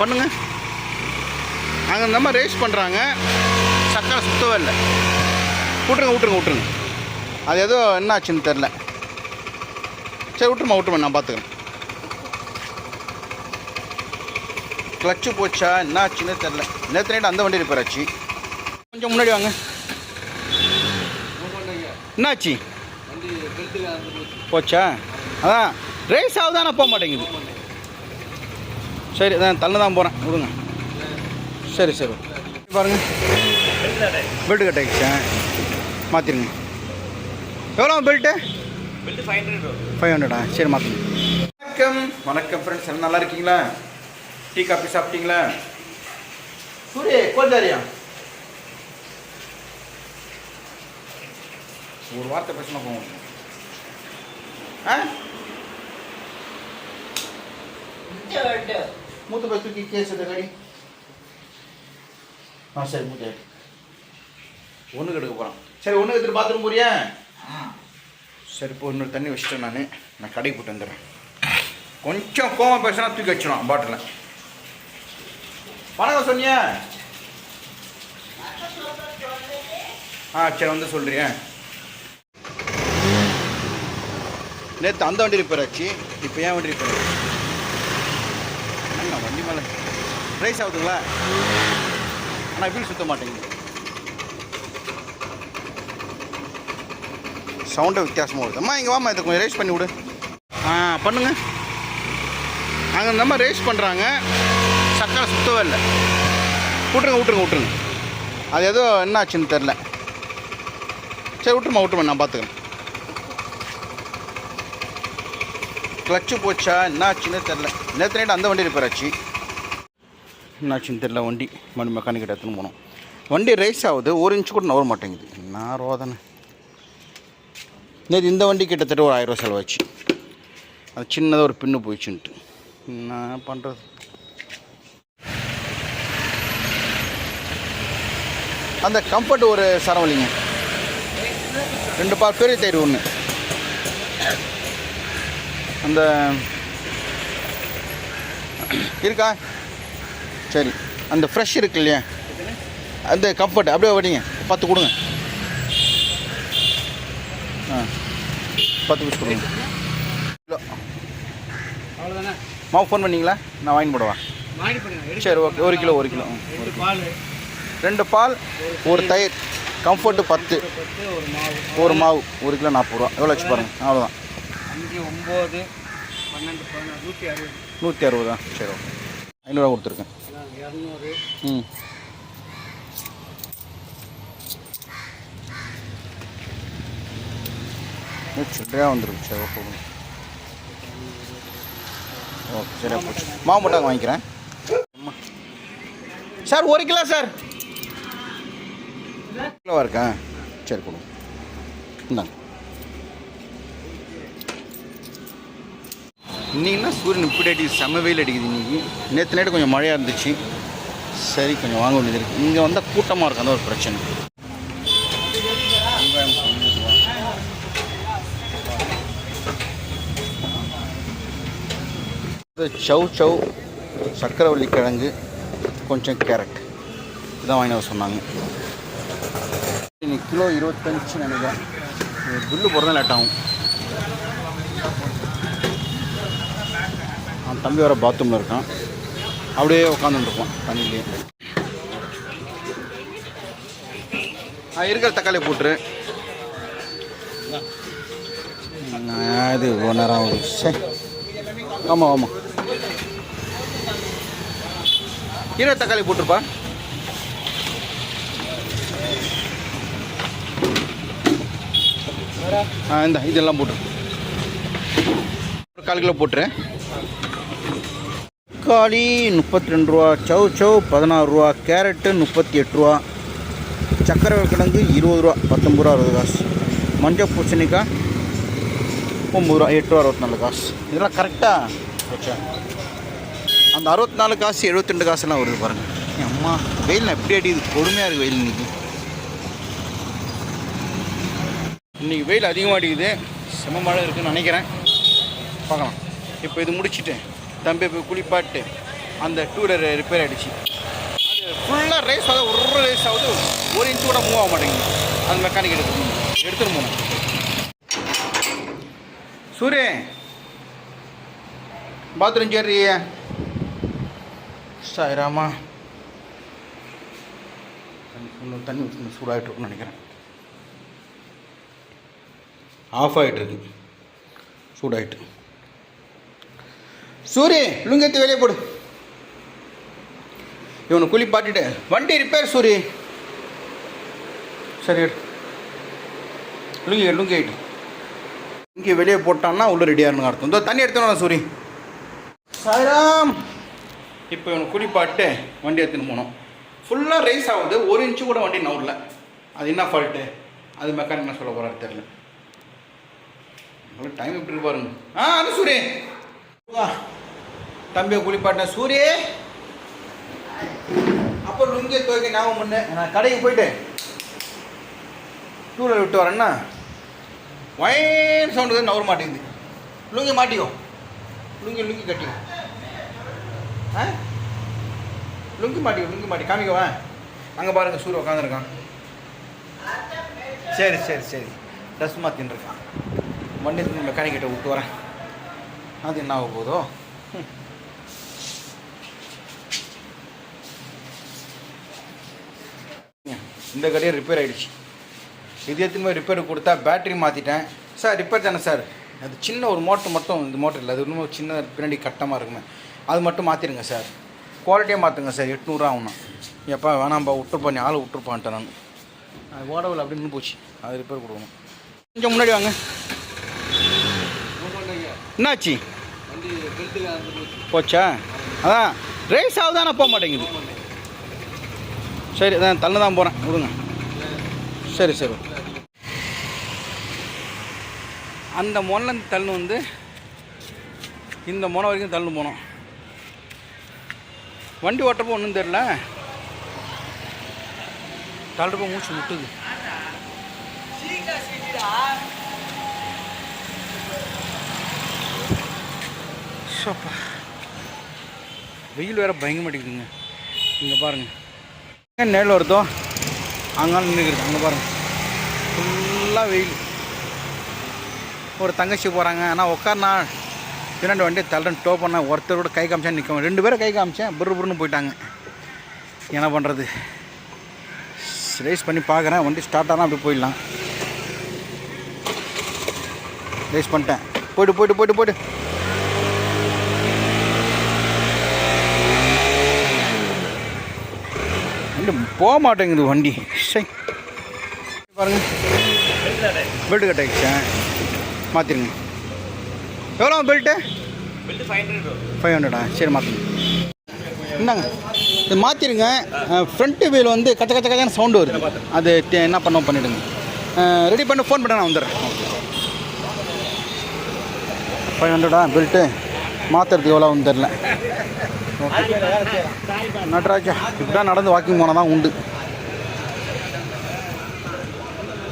பண்ணுங்க. அங்கே நம்ம ரேஸ் பண்ணுறாங்க சக்கரை சுத்தவே இல்லை. விட்ருங்க விட்ருங்க விட்ருங்க அது ஏதோ என்ன ஆச்சுன்னு தெரில சரி விட்டுருமா விட்டுருமா நான் பார்த்துக்கிறேன் கிளச்சு போச்சா என்ன ஆச்சுன்னு தெரில நேற்று நைட்டு அந்த வண்டி ரிப்பேர் ஆச்சு கொஞ்சம் முன்னாடி வாங்க. என்னாச்சு? போச்சா? அதான் ரேஸ் ஆகுதானே போக மாட்டேங்குது. சரி அதான் தள்ள தான் போகிறேன் விடுங்க சரி சரி. பாருங்க. பெல்ட் கட் ஆகிடுச்சா மாற்றிருங்க எவ்வளோ பெல்ட்டு ஃபைவ் ஹண்ட்ரடா சரி மாற்றுங்க வணக்கம். வணக்கம் ஃப்ரெண்ட்ஸ் எல்லாம் நல்லா இருக்கீங்களா? டீ காஃபி சாப்பிட்டீங்களா? சூரிய கோச்சாரியா ஒரு வார்த்தை பேசினா போவோம் ஆ? மூத்த போய் தூக்கி கேஸ் கடி ஆ சரி மூத்த ஒன்றுக்கு எடுக்க போகிறான் சரி ஒன்றுக்கு எடுத்துட்டு பாத்ரூம் போறியா சரி இப்போ இன்னொரு தண்ணி வச்சுட்டேன் நான் நான் கடைக்கு போட்டு வந்துடுறேன் கொஞ்சம் கோவம் பேசினா தூக்கி வச்சிடும் பாட்டில் வணக்கம் சொன்னியா ஆ சரி வந்து சொல்றியா நேற்று அந்த வண்டி ரிப்பேர் ஆச்சு இப்போ ஏன் வண்டி ரிப்பேர் ஆச்சு வண்டி மேலே. ரைஸ் ஆகுதுங்களா? ஆனால் வீல் சுத்த மாட்டேங்குது. சவுண்டை வித்தியாசமாக வருது. அம்மா இங்கே வாம்மா இதை கொஞ்சம் ரேஸ் பண்ணி விடு. ஆ பண்ணுங்க. அங்கே நம்ம ரேஸ் பண்ணுறாங்க சக்கரை சுத்தவே இல்லை. விட்ருங்க விட்ருங்க விட்ருங்க அது ஏதோ என்ன ஆச்சுன்னு தெரில சரி விட்டுருமா விட்டுருமா நான் பார்த்துக்கிறேன் கிளச்சு போச்சா என்ன ஆச்சுன்னு தெரில நேற்று நைட்டு அந்த வண்டி ரிப்பேர் ஆச்சு என்னாச்சுன்னு தெரியல தெரில வண்டி மணி மெக்கானிக்கிட்ட எடுத்துன்னு போனோம். வண்டி ரைஸ் ஆகுது ஒரு இன்ச்சு கூட நவர மாட்டேங்குது. என்ன ரோதனை. நேற்று இந்த வண்டி கிட்டத்தட்ட ஒரு ஆயிரம் ரூபா செலவாச்சு. அது சின்னதாக ஒரு பின்னு போயிடுச்சுன்ட்டு. என்ன பண்ணுறது அந்த கம்ஃபர்ட் ஒரு சரவலிங்க. ரெண்டு பால் பெரிய தயிர் ஒன்று அந்த இருக்கா? சரி. அந்த ஃப்ரெஷ் இருக்கு இல்லையா? அந்த கம்ஃபர்ட் அப்படியே வடிங்க. பத்து கொடுங்க. ஆ. பத்து பீஸ் கொடுங்க. கிலோ மாவு ஃபோன் பண்ணீங்களா? நான் வாங்கி போடவா? சரி ஓகே ஒரு கிலோ ஒரு கிலோ. ரெண்டு பால். ரெண்டு பால் ஒரு தயிர். கம்ஃபர்ட்டு பத்து. ஒரு மாவு. ஒரு கிலோ நாற்பது ரூபா. எவ்வளோ வச்சு பாருங்க. அவ்வளோதான் அஞ்சு ஒம்பது பன்னெண்டு நூற்றி அறுபது. நூற்றி அறுபதா சரி ஓகே. ஐநூறுரூவா கொடுத்துருக்கேன். ம். சில்லறையாக வந்துருக்கு. சரி ஓகே கொடுங்க. ஓகே சரியா போச்சு. மாவு மட்டும் வாங்கிக்கிறேன். சார் ஒரு கிலோ சார். கிலோவாக இருக்கா சரி கொடுங்க. இந்தாங்க. இன்னைக்குன்னா சூரியன் இப்படி அடிக்குது செம்ம வெயில் அடிக்குது இன்றைக்கி நேற்று நைட்டு கொஞ்சம் மழையாக இருந்துச்சு. சரி கொஞ்சம் வாங்க வேண்டியது இருக்குது இங்கே வந்தால் கூட்டமாக இருக்கும் அந்த ஒரு பிரச்சனை. சவு தொண்ணூறு சர்க்கரைவள்ளி சவ் சவ் கிழங்கு கொஞ்சம் கேரட். இதான் வாங்கி அவர் சொன்னாங்க. இன்னைக்கு கிலோ இருபத்தஞ்சு நினைக்கிறேன். பில்லு போகிறதா லேட் ஆகும். தம்பி வர பாத்ரூமில் இருக்கான். அப்படியே உட்காந்துருப்பான் தண்ணியிலே. ஆ இருக்கிற தக்காளி போட்டுரு. நான் இது நேரம் ஆகுது சரி ஆமாம் ஆமாம் கீரை தக்காளி போட்டிருப்பா. ஆ இந்த இதெல்லாம் போட்டுரு. ஒரு கால் கிலோ போட்டுரு. தக்காளி முப்பத்தி ரெண்டு ரூபா சவ் சவ் பதினாறு ரூபா கேரட்டு முப்பத்தி எட்டு ரூபா சக்கரை கிழங்கு இருபது ரூபா பத்தொம்பது ரூபா அறுபது காசு. மஞ்சள் பூசணிக்காய் ஒம்பது ரூபா எட்டு ரூபா அறுபத்தி நாலு காசு. இதெல்லாம் கரெக்டாக வச்சா அந்த அறுபத்தி நாலு காசு எழுபத்தெண்டு காசுலாம் வருது பாருங்கள் என் அம்மா வெயில் எப்படி அடிக்குது? கொடுமையாக இருக்குது வெயில் இன்றைக்கி இன்னைக்கு வெயில் அதிகமாக அடிக்குது. செம மழை இருக்குதுன்னு நினைக்கிறேன். பார்க்கலாம். இப்போ இது முடிச்சுட்டேன் தம்பி போய் குளிப்பாட்டு. அந்த டூ ரிப்பேர் ஆகிடுச்சு அது ஃபுல்லாக ரேஸ் ஆகுது ஒரு ரேஸ் ஆகுது. ஒரு இன்ச்சு கூட மூவ் ஆக மாட்டேங்குது. அந்த மெக்கானிக் எடுத்து எடுத்துன்னு போகணும். சூரிய பாத்ரூம் சேரி சாயிராமா. இன்னும் தண்ணி ஊற்றி சூடாகிட்டு இருக்குன்னு நினைக்கிறேன். ஆஃப் ஆகிட்டு இருக்கு சூடாயிட்டு. சூரி லுங்கத்தி வெளியே போடு. இவனை குளிப்பாட்டிட்டு வண்டி ரிப்பேர் சூரி. சரி எடு. லுங்கி லுங்கி இங்கே வெளியே போட்டான்னா உள்ள ரெடியாகனு அர்த்தம். இந்த தண்ணி எடுத்துனா சூரி. சாய்ராம். இப்போ இவனை குளிப்பாட்டு வண்டி எடுத்துன்னு போனோம். ஃபுல்லாக ரேஸ் ஆகுது. ஒரு இன்ச்சு கூட வண்டி நவுறல அது என்ன ஃபால்ட்டு அது மெக்கானிக் என்ன சொல்ல போகிறாரு தெரில டைம் எப்படி பாருங்க. ஆ அது சூரிய தம்பியை குளிப்பாட்டின சூரிய அப்போ லுங்கிய துவைக்க ஞாபகம் பண்ணு. நான் கடைக்கு போயிட்டு டூலர் விட்டு வரேன்னா வயன் சவுண்டு நவர மாட்டேங்குது. லுங்கி மாட்டிக்கோ. லுங்கி லுங்கி கட்டிக்கோ. ஆ? லுங்கி மாட்டிக்கோ லுங்கி மாட்டி காமிக்கவா? அங்கே பாருங்க சூரிய உட்காந்துருக்கான் சரி சரி சரி. ட்ரெஸ் மாற்றின்னு இருக்கான் வண்டி மெக்கானிக்கிட்ட விட்டு வரேன். அது என்ன ஆக போதோ ம். இந்த கடையை ரிப்பேர் ஆகிடுச்சு இது எத்தனை ரிப்பேர் கொடுத்தா பேட்டரி மாற்றிட்டேன் சார் ரிப்பேர் தானே சார் அது சின்ன ஒரு மோட்டர் மட்டும் இந்த மோட்டர் இல்லை அது இன்னும் சின்ன பின்னாடி கட்டமாக இருக்குமே அது மட்டும் மாற்றிடுங்க சார் குவாலிட்டியாக மாற்றுங்க சார் எட்நூறுரூவா ஆகணும் எப்பா வேணாம்பா விட்டுருப்பா நீ ஆள் விட்டுருப்பான்ட்டேன் நான் அது ஓடவில் அப்படி நின்று போச்சு அது ரிப்பேர் கொடுக்கணும் கொஞ்சம் முன்னாடி வாங்க என்னாச்சு போச்சா? அதான் ரேஸ் ஆகுதானே போக மாட்டேங்குது. சரி அதான் தள்ளு தான் போகிறேன் விடுங்க. சரி சரி. அந்த முனைலேருந்து தள்ளு வந்து இந்த முனை வரைக்கும் தள்ளு போனோம். வண்டி ஓட்டுறப்போ ஒன்றும் தெரில தள்ளுறப்போ மூச்சு முட்டுது. ஷப்பா வெயில் வேறு பயங்கர இங்கே பாருங்கள் ஏன் நேரில் வருதோ அங்கால நின்றுக்கிறது அங்கே பாருங்கள் ஃபுல்லாக வெயில். ஒரு தங்கச்சி போகிறாங்க ஆனால் உட்காருனா பின்னாடி வண்டி தள்ளுறேன். டோ பண்ண ஒருத்தர் கூட கை காமிச்சா நிற்க ரெண்டு பேரும் கை காமிச்சேன் புரு புருன்னு போயிட்டாங்க. என்ன பண்ணுறது ரேஸ் பண்ணி பார்க்குறேன் வண்டி ஸ்டார்ட் ஆனால் அப்படி போயிடலாம். ரேஸ் பண்ணிட்டேன். போய்ட்டு போய்ட்டு போய்ட்டு போய்ட்டு வண்டி போக மாட்டேங்குது வண்டி. சை. பாருங்கள் பெல்ட் கட் ஆகிடுச்சேன் மாற்றிருங்க எவ்வளோ belt belt five hundred five ஹண்ட்ரடா சரி மாற்றுங்க இந்தாங்க. இது மாற்றிருங்க ஃப்ரண்ட்டு வீல் வந்து கச்ச கச்ச கச்சான சவுண்டு வருது. அது என்ன பண்ணோம் பண்ணிவிடுங்க ரெடி பண்ணி ஃபோன் பண்ண நான் வந்துடுறேன். ஃபைவ் ஹண்ட்ரடா பெல்ட்டு மாற்றுறதுக்கு எவ்வளோ தெரில நட்ராஜா. இப்படிதான் நடந்து வாக்கிங் போனால் தான் உண்டு.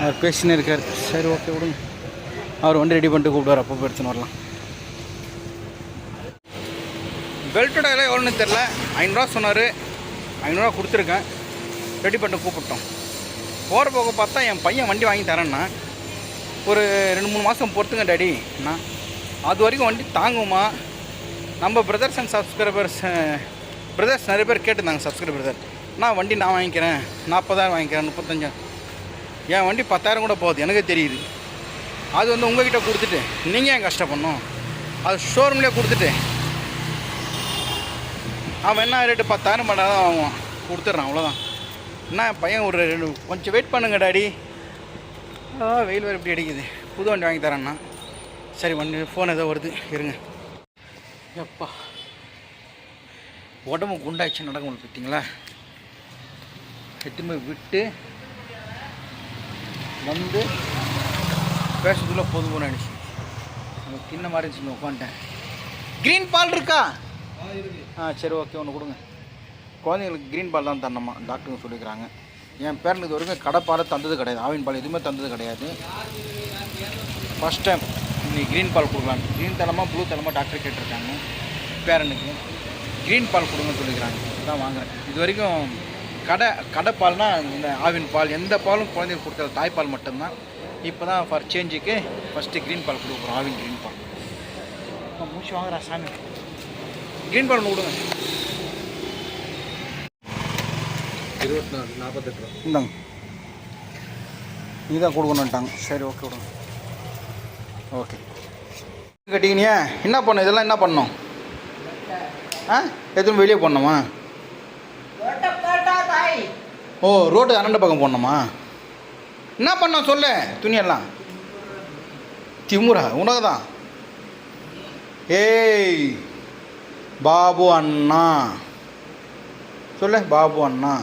அவர் பேசினே இருக்கார். சரி ஓகே விடுங்க. அவர் வண்டி ரெடி பண்ணிட்டு கூப்பிடுவார். அப்போ எடுத்துன்னு வரலாம். பெல்ட்டோட விலை எவ்வளோன்னு தெரில ஐநூறுரூவா சொன்னார். ஐநூறுரூவா கொடுத்துருக்கேன். ரெடி பண்ணிட்டு கூப்பிட்டோம். போகிற போக பார்த்தா என் பையன் வண்டி வாங்கி தரேன்னா ஒரு ரெண்டு மூணு மாதம் பொறுத்துங்க டாடி. நான் அது வரைக்கும் வண்டி தாங்குமா? நம்ம பிரதர்ஸ் அண்ட் சப்ஸ்கிரைபர்ஸ் பிரதர்ஸ் நிறைய பேர் கேட்டிருந்தாங்க சப்ஸ்கிரைபர் பிரதர் நான் வண்டி நான் வாங்கிக்கிறேன் நாற்பதாயிரம் வாங்கிக்கிறேன் முப்பத்தஞ்சாயிரம். என் வண்டி பத்தாயிரம் கூட போகுது எனக்கே தெரியுது. அது வந்து உங்ககிட்ட கொடுத்துட்டு நீங்கள் ஏன் கஷ்டப்படணும்? அது ஷோரூம்லேயே கொடுத்துட்டு. அவன் என்ன ரேட்டு பத்தாயிரம் பண்ணால் தான் வாங்குவான். கொடுத்துட்றான் அவ்வளோதான் என்ன பையன் ஒரு ரெண்டு கொஞ்சம் வெயிட் பண்ணுங்க டாடி. வெயில் வேறு இப்படி அடிக்குது. புது வண்டி வாங்கி தரேன்னா சரி வண்டி ஃபோன் ஏதோ வருது இருங்க. எப்பா? உடம்பு குண்டாச்சு நடக்க முடியல பார்த்தீங்களா எட்டுமே விட்டு வந்து பேசுறதுக்குள்ள போதும் போன அடிச்சு நம்ம தின்ன மாதிரி இருந்துச்சு உட்காந்துட்டேன் க்ரீன் பால் இருக்கா? ஆ சரி ஓகே ஒன்று கொடுங்க. குழந்தைங்களுக்கு க்ரீன் பால் தான் தரணுமா? டாக்டருங்க சொல்லிக்கிறாங்க என் பேரனுக்கு இது வரைக்கும் கடை பால் தந்தது கிடையாது. ஆவின் பால் எதுவுமே தந்தது கிடையாது. ஃபஸ்ட் டைம் இன்னைக்கு க்ரீன் பால் கொடுக்கலாம். க்ரீன் தலமாக ப்ளூ தலமாக டாக்டர் கேட்டிருக்காங்க. பேரனுக்கு. க்ரீன் பால் கொடுங்கன்னு சொல்லிக்கிறாங்க. அதான் வாங்குறேன். இது வரைக்கும் கடை கடை பால்னா இந்த ஆவின் பால். எந்த பாலும் குழந்தைங்களுக்கு கொடுக்கறது தாய்ப்பால் மட்டும்தான். இப்போ தான் ஃபார் சேஞ்சுக்கு ஃபஸ்ட்டு க்ரீன் பால் கொடுக்குறோம். ஆவின் க்ரீன் பால். அப்பா, மூச்சு வாங்குறா சாமி. க்ரீன் பால் ஒன்று கொடுங்க. இருபத்தி நாலு நாற்பத்தெட்டு ரூபா. இந்தாங்க. நீ தான் கொடுக்கணுன்ட்டாங்க சரி ஓகே விடுங்க ஓகே. கட்டிக்கினியா என்ன பண்ணோம் இதெல்லாம் என்ன பண்ணோம் ஆ? எதுவும் வெளியே போடணுமா? ஓ ரோட்டு அனண்ட பக்கம் போடணுமா? என்ன பண்ணோம் சொல்லு துணியெல்லாம். திமுறா உனக்கு தான் ஏய் பாபு அண்ணா. சொல்லு பாபு அண்ணா.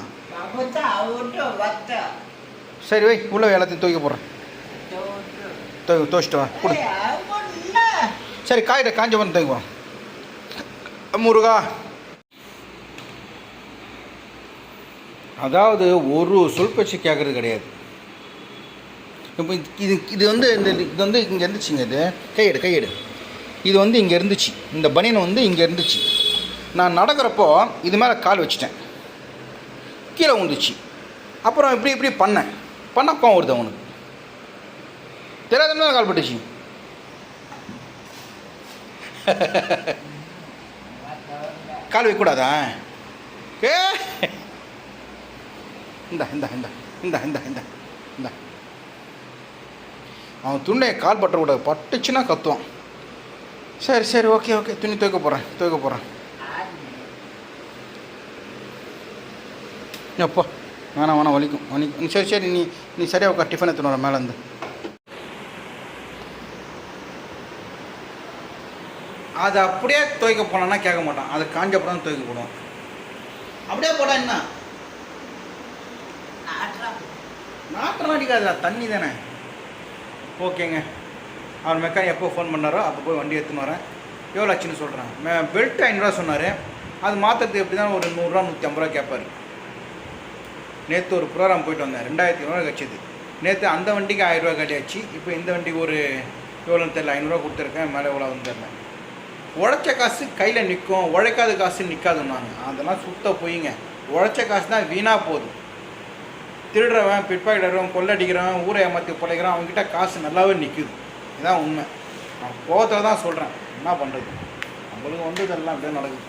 சரி வை உள்ள எல்லாத்தையும் துவைக்க போகிறேன் துவை துவைச்சிட்டு வா கொடு. சரி காயிட காஞ்ச பண்ணி துவைக்க முருகா. அதாவது ஒரு சொல் பேச்சு கேட்குறது கிடையாது. இப்போ இது- இது வந்து இந்த இது வந்து இங்கே இருந்துச்சுங்க இது. கையெடு கையெடு. இது வந்து இங்கே இருந்துச்சு. இந்த பனியன் வந்து இங்கே இருந்துச்சு. நான் நடக்கிறப்போ இது மேலே கால் வச்சிட்டேன். கீழே விழுந்துச்சு அப்புறம் இப்படி இப்படி பண்ணேன். பண்ண கோவம் வருது அவனுக்கு தெரியாதுன்னு கால் பட்டுச்சு. கால் வைக்கக்கூடாதா? ஏ? இந்த இந்த இந்த இந்த இந்த இந்த இந்த. அவன் துண்டை கால் பட்டக்கூடாது பட்டுச்சுன்னா கத்துவான். சரி சரி ஓகே ஓகே. துணி துவைக்க போகிறேன் துவைக்க போகிறேன் எப்போ வேணாம் வேணாம் வலிக்கும் வலிக்கும். சரி சரி நீ நீ சரியாக உட்கார் டிஃபன் எடுத்துன்னு வர மேலேருந்து அதை அப்படியே துவைக்க போனான்னா கேட்க மாட்டான். அது காஞ்ச அப்புறம் தான் துவைக்க போடுவோம் அப்படியே போட்டா என்ன? நாட்டம் அடிக்காதுடா தண்ணி தானே. ஓகேங்க. அவர் மெக்கானிக் எப்போ ஃபோன் பண்ணாரோ அப்போ போய் வண்டி எடுத்துன்னு வரேன். எவ்வளோ ஆச்சுன்னு சொல்கிறேன் பெல்ட் ஐநூறுரூவா சொன்னார். அது மாற்றுறதுக்கு எப்படி தான் ஒரு நூறுரூவா நூற்றி ஐம்பது ரூபா கேட்பார். நேற்று ஒரு ப்ரோக்ராம் போயிட்டு வந்தேன். ரெண்டாயிரத்தி ஐநூறுரூவா கிடச்சிது. நேற்று அந்த வண்டிக்கு ஆயிரரூவா கட்டியாச்சு. இப்போ இந்த வண்டிக்கு ஒரு எவ்வளோன்னு தெரில ஐநூறுரூவா கொடுத்துருக்கேன். மேலே எவ்வளோ வந்துடல உழைச்ச காசு கையில் நிற்கும் உழைக்காத காசு நிற்காதுன்னாங்க அதெல்லாம் சுத்த போயிங்க. உழைச்ச காசு தான் வீணாக போகுது. திருடுறவன் பிற்பாக்கிடுறவன் கொள்ளடிக்கிறவன் ஊரை ஏமாற்றி பிழைக்கிறான் அவங்ககிட்ட காசு நல்லாவே நிற்குது இதுதான் உண்மை. நான் கோவத்தில் தான் சொல்கிறேன் என்ன பண்ணுறது நம்மளுக்கு வந்து இதெல்லாம் அப்படியே நடக்குது.